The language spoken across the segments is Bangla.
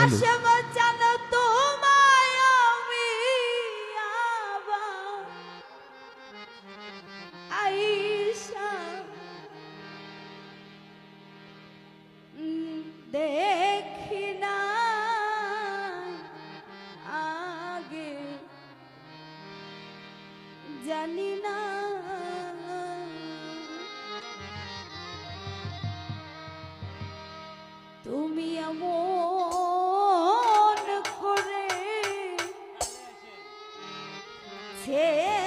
大学们加切。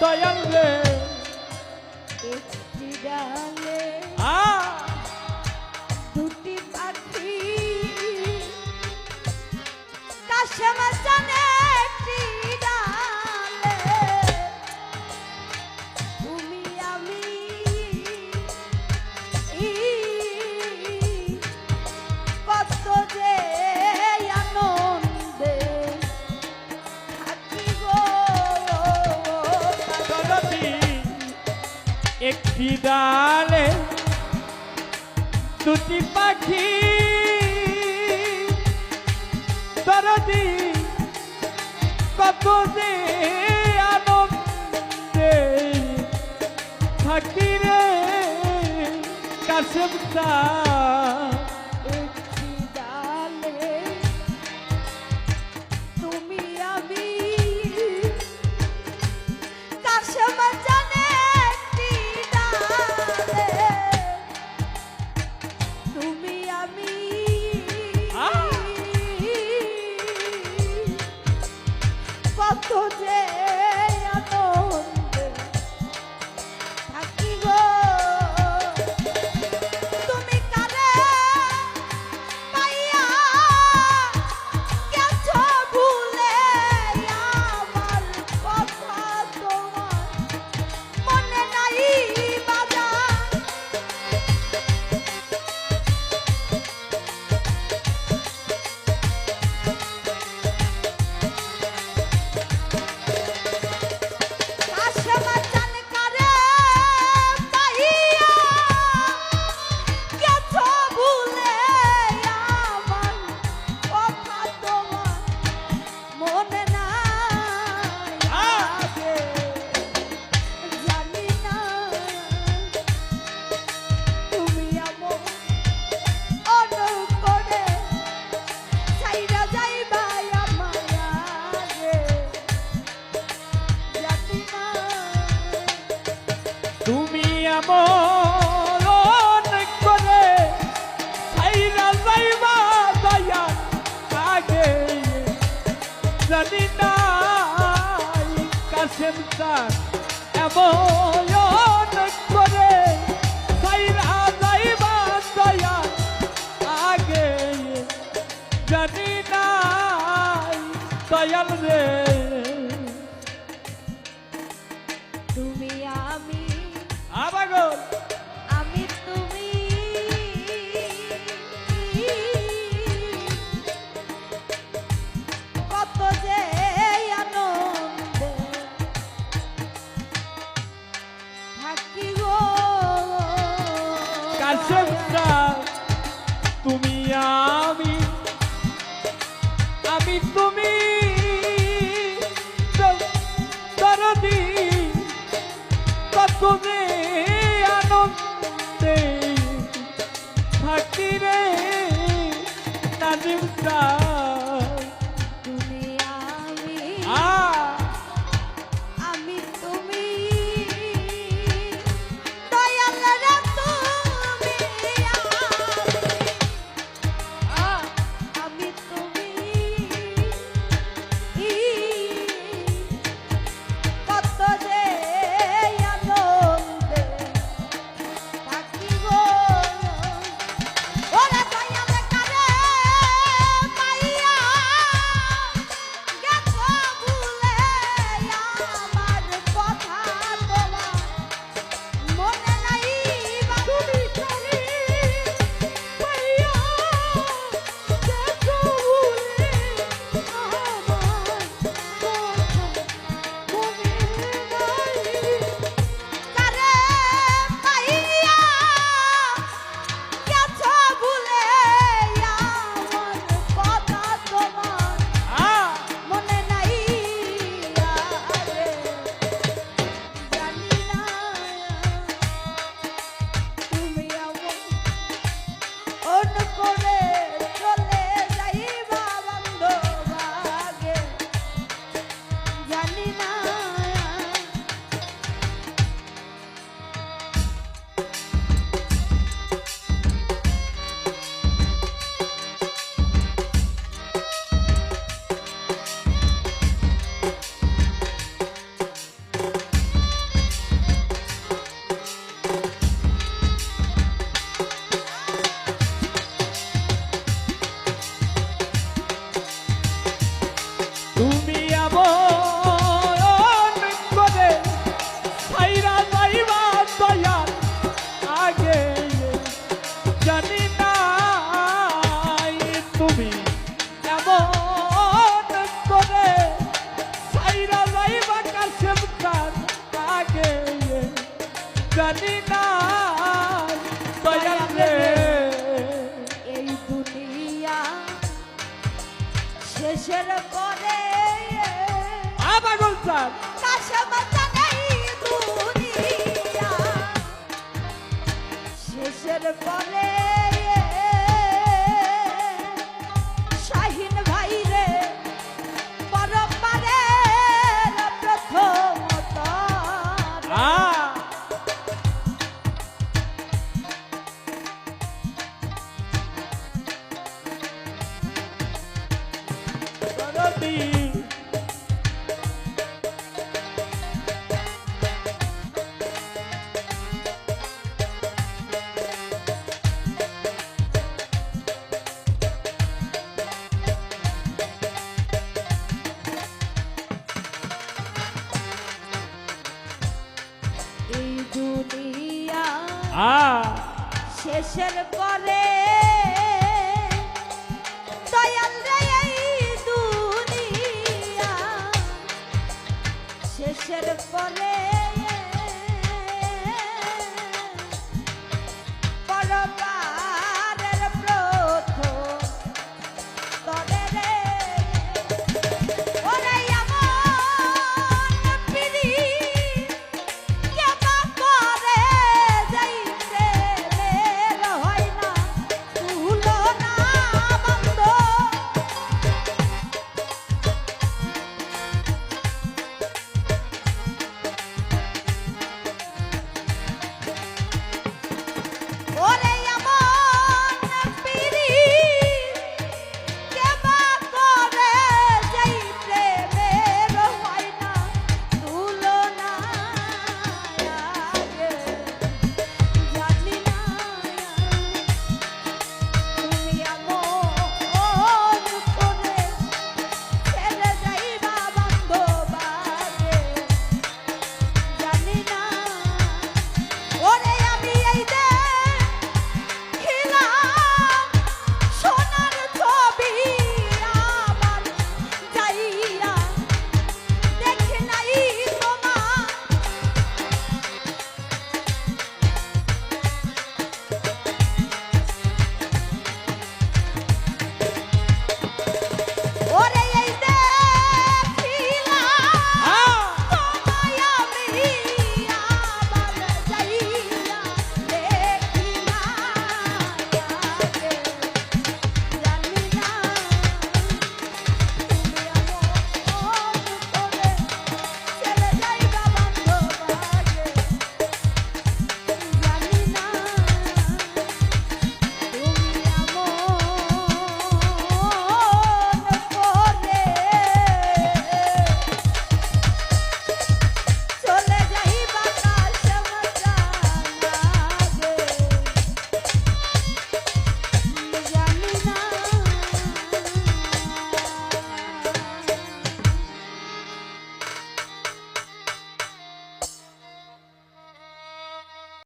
দয়াল রে। ডালে দুটি পাখি কাশমাস দুটি পাখি দরদি কত যে আনন্দে থাকি রে কাশেম জানি না কাশেম তার এমন করে সাইরা যাইবা দয়া আগে জানি তুমি আমি আবাগো আমি আমি তো এই দুনিয়া আ শেষের পরে